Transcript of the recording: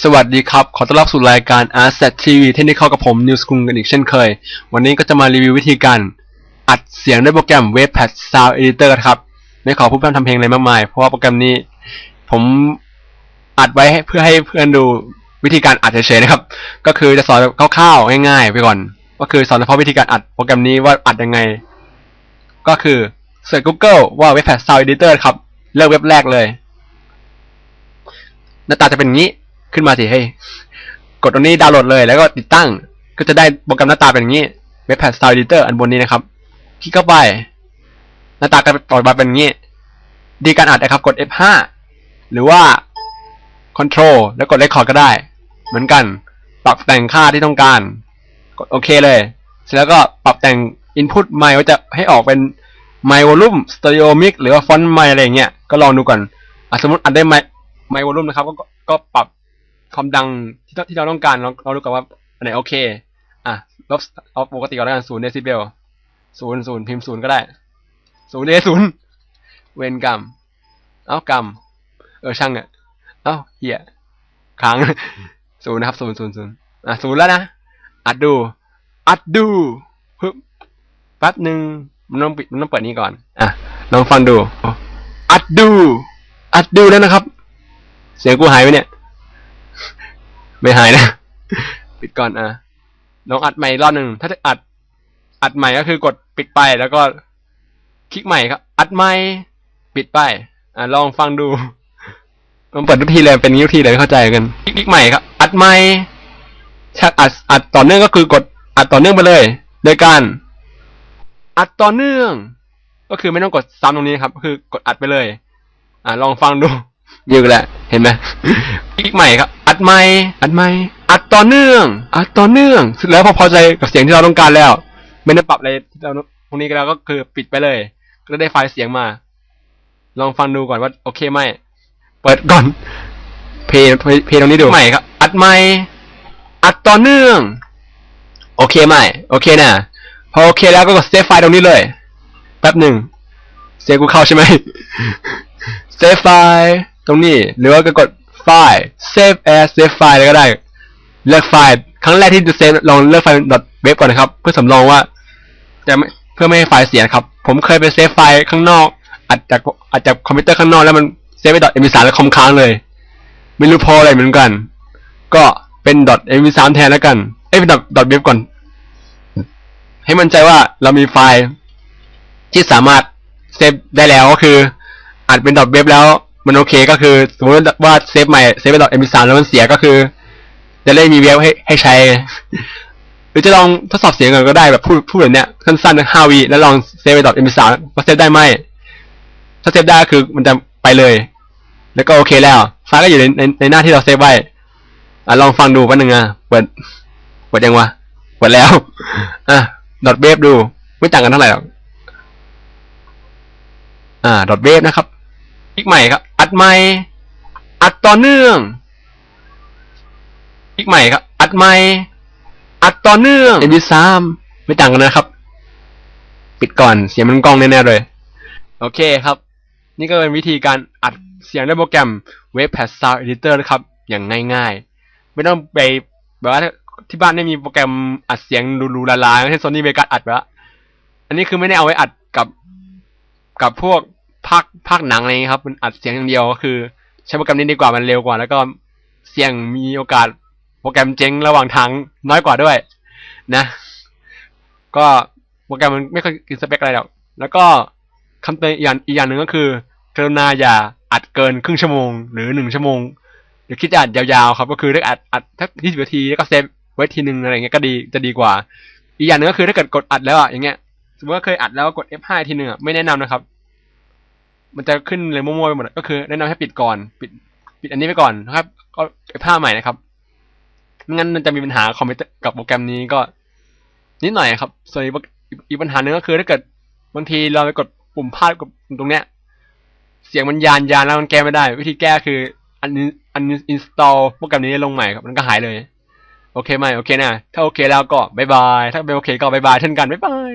สวัสดีครับ ขอต้อนรับสู่รายการ Asset TV ที่นี่เข้ากับผม News กุงกันอีกเช่นเคย วันนี้ก็จะมารีวิววิธีการ อัดเสียงด้วยโปรแกรม Wavepad Sound Editor ครับ ไม่ขอพูดพร่ำทำเพลงอะไรมากมาย เพราะว่าโปรแกรมนี้ ผมอัดไว้เพื่อให้เพื่อนดูวิธีการอัดเฉยๆนะครับ ก็คือจะสอนแบบคร่าวๆง่ายๆไปก่อน ก็คือสอนเฉพาะวิธีการอัดโปรแกรมนี้ว่าอัดยังไง ก็คือเสิร์ช Google ว่า Wavepad Sound Editor ครับ เลือกเว็บแรกเลย หน้าตาจะเป็นอย่างนี้ ขึ้นมาสิเฮ้ยกดตรงนี้ดาวน์โหลดเลย แล้วก็ติดตั้ง ก็จะได้โปรแกรมหน้าตาเป็นอย่างนี้ Webpad Style Editor อันบนนี้นะครับ คลิกเข้าไป หน้าตาก็ปล่อยมาเป็นอย่างนี้ ดีการอัดนะครับ กด F5 หรือว่า Control แล้วกด Record ก็ได้ เหมือนกัน ปรับแต่งค่าที่ต้องการ กดโอเคเลย เสร็จแล้วก็ปรับแต่ง Input ไมค์ว่าจะให้ออกเป็นไมค์วอลลุ่มสเตอริโอมิกหรือว่าฟอนต์ไมค์อะไรเงี้ย ก็ลองดูก่อนอสมมติอัดได้ไมค์ไมค์วอลลุ่มนะครับ ก็ก็ปรับ ความดังที่เราที่เราต้องการเราเราดูกันว่าอันไหนโอเค อะลบเอาปกติก่อนแล้วกันศูนย์เดซิเบลศูนย์ศูนย์พิมพ์ศูนย์ก็ได้ศูนย์เดศูนย์เวนกรรม เอ้ากรรม เออช่างอะเอ้าเหี้ยค้างศูนย์นะครับศูนย์ศูนย์ศูนย์อะศูนย์แล้วนะ อัดดู อัดดูฮึบแป๊บหนึ่งมันต้องปิดมันต้องเปิดนี้ก่อน อะลองฟังดู อัดดู อัดดูแล้วนะครับ เสียงกูหายไปเนี่ย ไม่หายนะ ปิดก่อนอะลองอัดใหม่รอบหนึ่งถ้าจะอัด อัดใหม่ก็คือกดปิดไปแล้วก็ คลิกใหม่ครับ อัดใหม่ปิดไปอะลองฟังดูมันเปิดทุกทีเลยเป็นนี้ทุกทีเลยเข้าใจกันคลิกใหม่ครับ อัดใหม่ถ้าอัดอัดต่อเนื่องก็คือกดอัดต่อเนื่องไปเลย โดยการอัดต่อเนื่อง ก็คือไม่ต้องกดซ้ำตรงนี้ครับ คือกดอัดไปเลย อะลองฟังดู ยืดแหละเห็นไหมคลิกใหม่ครับ อัดใหม่อัดใหม่อัดต่อเนื่อง อัดต่อเนื่องเสร็จแล้วพอพอใจกับเสียงที่เราต้องการแล้ว ไม่ได้ปรับอะไรที่เราตรงนี้ก็แล้วก็คือปิดไปเลย ก็ได้ไฟล์เสียงมา ลองฟังดูก่อนว่า โอเคไหมเปิดก่อน เพลย์เพลย์เพลย์ตรงนี้ดูใหม่ครับ อัดใหม่อัดต่อเนื่อง โอเคไหมโอเคนะพอโอเคแล้วก็กดเซฟไฟล์ตรงนี้เลยแป๊บหนึ่งเสียงกูเข้าใช่ไหมเซฟไฟล์ ตรงนี้ หรือว่าก็กดไฟล์ save as save file ก็ได้ เลือกไฟล์ ครั้งแรกที่จะเซฟลองเลือกไฟล์ .web ก่อนนะครับ เพื่อสำรองว่าจะไม่เพื่อไม่ให้ไฟล์เสียครับ ผมเคยไปเซฟไฟล์ข้างนอก อัดจากอัดจากคอมพิวเตอร์ข้างนอกแล้วมันเซฟไป .mp3 แล้วคอมค้างเลย ไม่รู้พออะไรเหมือนกัน ก็เป็น .mp3 แทนแล้วกัน เอ้ยเป็น .web ก่อน ให้มั่นใจว่าเรามีไฟล์ที่สามารถเซฟได้แล้วก็คืออัดเป็น .web แล้ว มันโอเคก็คือสมมติว่าเซฟใหม่เซฟไปดอทเป็น .mp3 แล้วมันเสียก็คือ จะได้มีเว็บให้ให้ใช้ หรือจะลองทดสอบเสียงก่อนก็ได้แบบพูดพูดแบบเนี้ยสั้นๆ5วิแล้วลองเซฟไป .mp3 ว่าเซฟได้ไหมถ้าเซฟได้ก็คือมันจะไปเลย แล้วก็โอเคแล้วไฟล์ก็อยู่ในในในหน้าที่เราเซฟไว้อะลองฟังดูแป๊บนึงอะเปิดเปิดยังวะเปิดแล้วอะ .web ดูไม่ต่างกันเท่าไหร่หรอกอ่าดอทเวฟนะครับคลิกใหม่ครับ ใหม่ อัดต่อเนื่องคลิกใหม่ครับ อัดใหม่ อัดต่อเนื่อง MP3 ไม่ต่างกันนะครับ ปิดก่อนเสียงมันกล้องแน่ๆเลย โอเคครับ นี่ก็เป็นวิธีการอัดเสียงด้วยโปรแกรม Wavepad Sound Editor นะครับ อย่างง่ายๆ ไม่ต้องไปแบบว่าที่บ้านไม่มีโปรแกรมอัดเสียงรูๆลาๆเช่น Sony Vegas อัดไปแล้วอันนี้คือไม่ได้เอาไว้อัดกับกับพวกภา คภาคหนังอะไรเงี้ยครับ มันอัดเสียงอย่างเดียวก็คือ ใช้โปรแกรมนี้ดีกว่ามันเร็วกว่า แล้วก็เสียงมีโอกาสโปรแกรมเจ๊งระหว่างทางน้อยกว่าด้วย นะ ก็โปรแกรมมันไม่ค่อยกินสเปคอะไรหรอกแล้วก็คำเตือนอีกอย่างอีกอย่างหนึ่งก็คือกรุณาอย่าอัดเกินครึ่งชั่วโมง หรือหนึ่งชั่วโมงหรือคิดจะอัดยาวๆครับ ก็คือถ้าอัดอัดทักยี่สิบนาทีแล้วก็เซฟไว้ทีหนึ่งอะไรเงี้ยก็ดีจะดีกว่า อีกอย่างหนึ่งก็คือถ้าเกิดกดอัดแล้วอะอย่างเงี้ยสมมติว่าเคยอัดแล้วกด F5 ทีหนึ่งอะไม่แนะนำนะครับ มันจะขึ้นเลยมั่วๆไปหมดก็คือแนะนำให้ปิดก่อนปิดปิดอันนี้ไปก่อนนะครับ ก็ F5 ใหม่นะครับไม่งั้นมันจะมีปัญหาคอมพิวเตอร์กับโปรแกรมนี้ก็ นิดหน่อยครับ ส่วนอีกอีกปัญหาหนึ่งก็คือถ้าเกิดบางทีเราไปกดปุ่มพลาดกดตรงเนี้ย เสียงมันยานยานแล้วมันแก้ไม่ได้ วิธีแก้คืออันอันอินสตอลโปรแกรมนี้ลงใหม่ครับมันก็หายเลย โอเคไหมโอเคนะ ถ้าโอเคแล้วก็บายบาย ถ้าไม่โอเคก็บายบายเช่นกันบายบาย